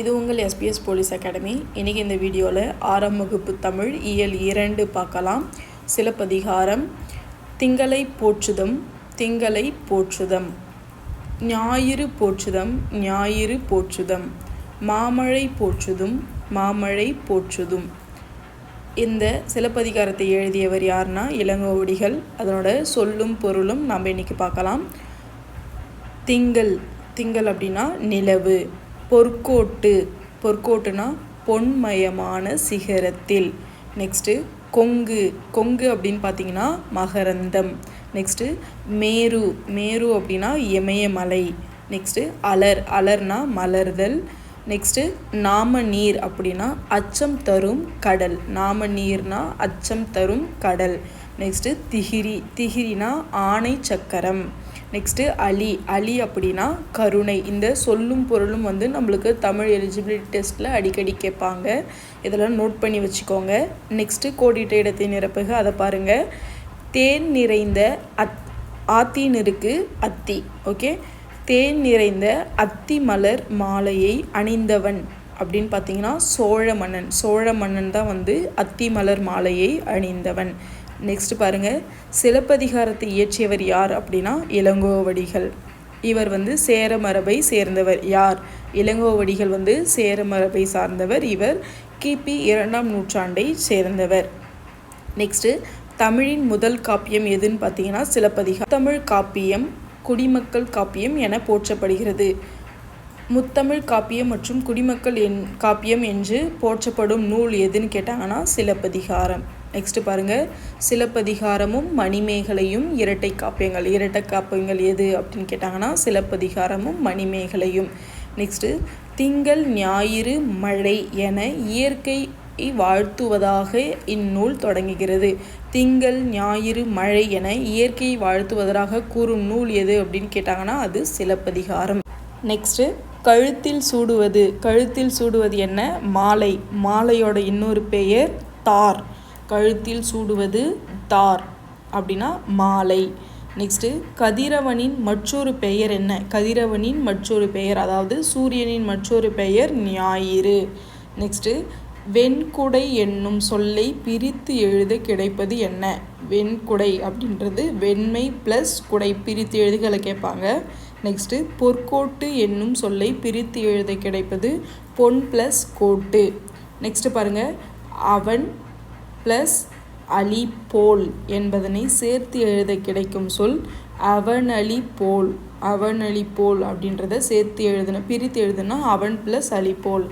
இது உங்கள் SBS police academy இன்றைக்கி இந்த வீடியோவில் ஆறாம் வகுப்பு தமிழ் இயல் இரண்டு பார்க்கலாம். சிலப்பதிகாரம் திங்களை போற்றுதம் திங்களை போற்றுதம். ஞாயிறு போற்றுதம் ஞாயிறு போற்றுதம். மாமழை போற்றுதும் மாமழை போற்றுதும். இந்த சிலப்பதிகாரத்தை எழுதியவர் யார்னா இளங்கோவடிகள் அதனோட சொல்லும் பொருளும் நம்ம இன்றைக்கி பார்க்கலாம். திங்கள் திங்கள் அப்படின்னா நிலவு. பொற்கோட்டு. பொற்கோட்டுனா பொன்மயமான சிகரத்தில். நெக்ஸ்ட்டு கொங்கு. கொங்கு அப்படின்னு பார்த்தீங்கன்னா மகரந்தம். நெக்ஸ்ட்டு மேரு. மேரு அப்படின்னா இமயமலை. நெக்ஸ்ட்டு அலர். அலர்னா மலர்தல். நெக்ஸ்ட்டு நாம நீர் அப்படின்னா அச்சம் தரும் கடல். நாம நீர்னா அச்சம் தரும் கடல். நெக்ஸ்ட்டு திகிரி. திகிரினா ஆணை சக்கரம். நெக்ஸ்ட்டு அலி. அலி அப்படின்னா கருணை. இந்த சொல்லும் பொருளும் வந்து நம்மளுக்கு தமிழ் எலிஜிபிலிட்டி டெஸ்ட்டில் அடிக்கடி கேட்பாங்க. இதெல்லாம் நோட் பண்ணி வச்சுக்கோங்க. நெக்ஸ்ட்டு கோடிட்ட இடத்தை நிரப்புக. அதை பாருங்கள் தேன் நிறைந்த அத் ஆத்தீனருக்கு அத்தி. ஓகே தேன் நிறைந்த அத்தி மலர் மாலையை அணிந்தவன் அப்படின்னு பார்த்தீங்கன்னா சோழ மன்னன். சோழ மன்னன் தான் வந்து அத்தி மலர் மாலையை அணிந்தவன். நெக்ஸ்ட் பாருங்கள் சிலப்பதிகாரத்தை இயற்றியவர் யார் அப்படின்னா இளங்கோவடிகள். இவர் வந்து சேர மரபை சேர்ந்தவர் யார்? இளங்கோவடிகள் வந்து சேர மரபை சார்ந்தவர் இவர். கிபி இரண்டாம் நூற்றாண்டை சேர்ந்தவர். நெக்ஸ்ட்டு தமிழின் முதல் காப்பியம் எதுன்னு பார்த்தீங்கன்னா சிலப்பதிகா தமிழ் காப்பியம் குடிமக்கள் காப்பியம் என போற்றப்படுகிறது. முத்தமிழ் காப்பியம் மற்றும் குடிமக்கள் என் காப்பியம் என்று போற்றப்படும் நூல் எதுன்னு கேட்டாங்கன்னா சிலப்பதிகாரம். நெக்ஸ்ட்டு பாருங்க. சிலப்பதிகாரமும் மணிமேகலையும் இரட்டை காப்பியங்கள். இரட்டை காப்பியங்கள் எது அப்படின்னு கேட்டாங்கன்னா சிலப்பதிகாரமும் மணிமேகலையும். நெக்ஸ்ட்டு திங்கள் ஞாயிறு மழை என இயற்கை வாழ்த்துவதாக இந்நூல் தொடங்குகிறது. திங்கள் ஞாயிறு மழை என இயற்கையை வாழ்த்துவதாக கூறும் நூல் எது அப்படின்னு கேட்டாங்கன்னா அது சிலப்பதிகாரம். நெக்ஸ்ட்டு கழுத்தில் சூடுவது. கழுத்தில் சூடுவது என்ன? மாலை. மாலையோட இன்னொரு பெயர் தார். கழுத்தில் சூடுவது தார் அப்படின்னா மாலை. நெக்ஸ்ட்டு கதிரவனின் மற்றொரு பெயர் என்ன? கதிரவனின் மற்றொரு பெயர் அதாவது சூரியனின் மற்றொரு பெயர் ஞாயிறு. நெக்ஸ்ட்டு வெண்குடை என்னும் சொல்லை பிரித்து எழுத கிடைப்பது என்ன? வெண்குடை அப்படின்றது வெண்மை ப்ளஸ் குடை பிரித்து எழுதுகளை கேட்பாங்க. நெக்ஸ்ட்டு பொற்கோட்டு என்னும் சொல்லை பிரித்து எழுத கிடைப்பது பொன் ப்ளஸ் கோட்டு. நெக்ஸ்ட்டு பாருங்கள் அவன் ப்ளஸ் அலி போல் என்பதனை சேர்த்து எழுத கிடைக்கும் சொல் அவனளி போல் அவனளி போல் அப்படின்றத சேர்த்து எழுதுன பிரித்து எழுதுனா அவன் ப்ளஸ் அலி போல்